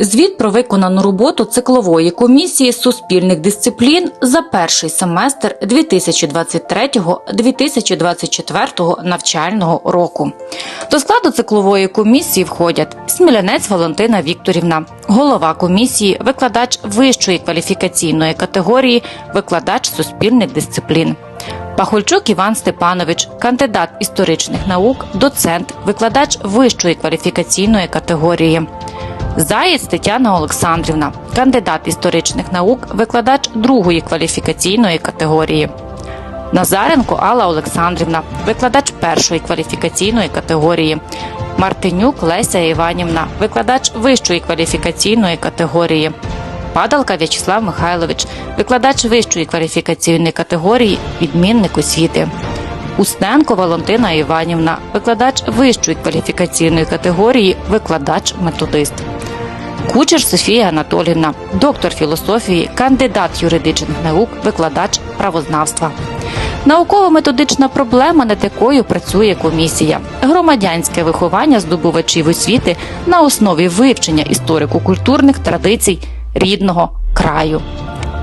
Звіт про виконану роботу циклової комісії суспільних дисциплін за перший семестр 2023-2024 навчального року. До складу циклової комісії входять Смілянець Валентина Вікторівна, голова комісії, викладач вищої кваліфікаційної категорії, викладач суспільних дисциплін. Пахольчук Іван Степанович, кандидат історичних наук, доцент, викладач вищої кваліфікаційної категорії. Заєць Тетяна Олександрівна, кандидат історичних наук, викладач другої кваліфікаційної категорії. Назаренко Алла Олександрівна, викладач першої кваліфікаційної категорії. Мартинюк Леся Іванівна, викладач вищої кваліфікаційної категорії. Падалка В'ячеслав Михайлович, викладач вищої кваліфікаційної категорії, відмінник освіти. Устенко Валентина Іванівна, викладач вищої кваліфікаційної категорії, викладач методист. Кучер Софія Анатолівна, доктор філософії, кандидат юридичних наук, викладач правознавства. Науково-методична проблема, над якою працює комісія, громадянське виховання здобувачів освіти на основі вивчення історико-культурних традицій рідного краю.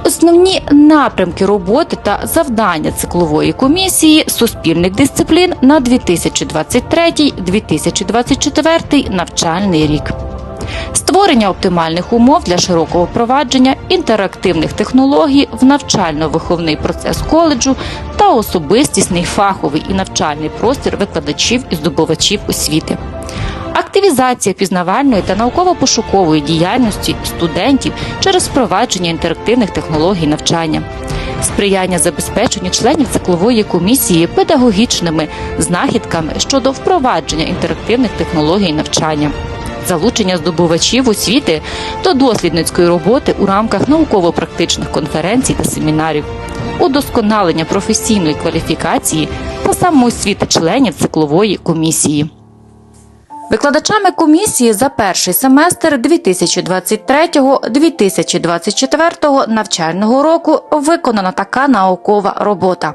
Основні напрямки роботи та завдання циклової комісії суспільних дисциплін на 2023-2024 навчальний рік. Створення оптимальних умов для широкого впровадження інтерактивних технологій в навчально-виховний процес коледжу та особистісний фаховий і навчальний простір викладачів і здобувачів освіти. Активізація пізнавальної та науково-пошукової діяльності студентів через впровадження інтерактивних технологій навчання, сприяння забезпеченню членів циклової комісії педагогічними знахідками щодо впровадження інтерактивних технологій навчання. Залучення здобувачів освіти до дослідницької роботи у рамках науково-практичних конференцій та семінарів, удосконалення професійної кваліфікації та самоосвіти членів циклової комісії. Викладачами комісії за перший семестр 2023-2024 навчального року виконана така наукова робота.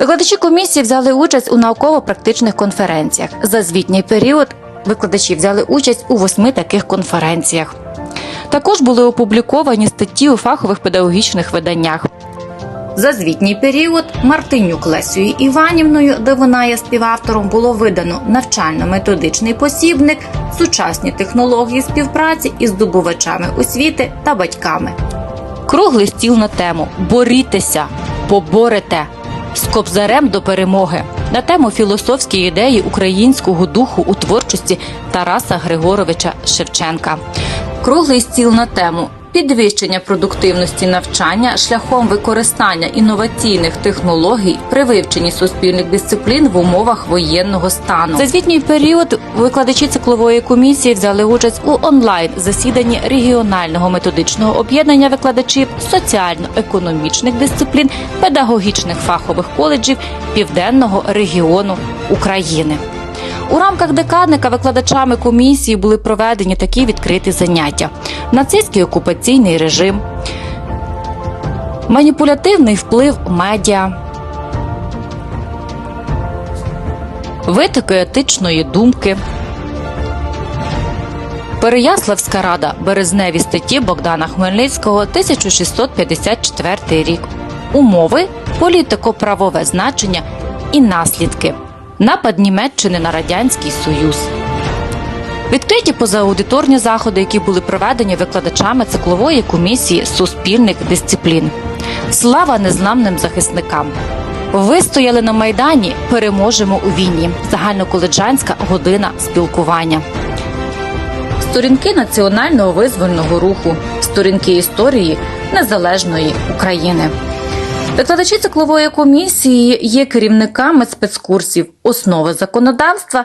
Викладачі комісії взяли участь у науково-практичних конференціях. За звітній період викладачі взяли участь у восьми таких конференціях. Також були опубліковані статті у фахових педагогічних виданнях. За звітній період Мартинюк Лесією Іванівною, де вона є співавтором, було видано навчально-методичний посібник, сучасні технології співпраці із здобувачами освіти та батьками. Круглий стіл на тему Борітеся, поборете з кобзарем до перемоги на тему філософські ідеї українського духу у творчості Тараса Григоровича Шевченка. Круглий стіл на тему підвищення продуктивності навчання шляхом використання інноваційних технологій при вивченні суспільних дисциплін в умовах воєнного стану. За звітній період викладачі циклової комісії взяли участь у онлайн засіданні регіонального методичного об'єднання викладачів соціально-економічних дисциплін педагогічних фахових коледжів південного регіону України. У рамках декадника викладачами комісії були проведені такі відкриті заняття: нацистський окупаційний режим, маніпулятивний вплив медіа, витоки етичної думки. Переяславська рада березневі статті Богдана Хмельницького 1654 рік. Умови, політико-правове значення і наслідки. Напад Німеччини на Радянський Союз. Відкриті позааудиторні заходи, які були проведені викладачами циклової комісії суспільних дисциплін. Слава незламним захисникам! Вистояли на майдані. Переможемо у війні. Загальноколеджанська година спілкування. Сторінки національного визвольного руху, сторінки історії незалежної України. Викладачі циклової комісії є керівниками спецкурсів основи законодавства.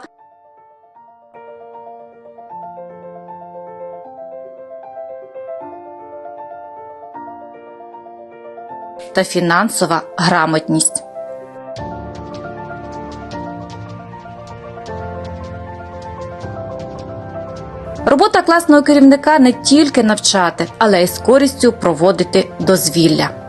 Та фінансова грамотність. Робота класного керівника не тільки навчати, але й з користю проводити дозвілля.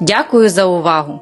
Дякую за увагу!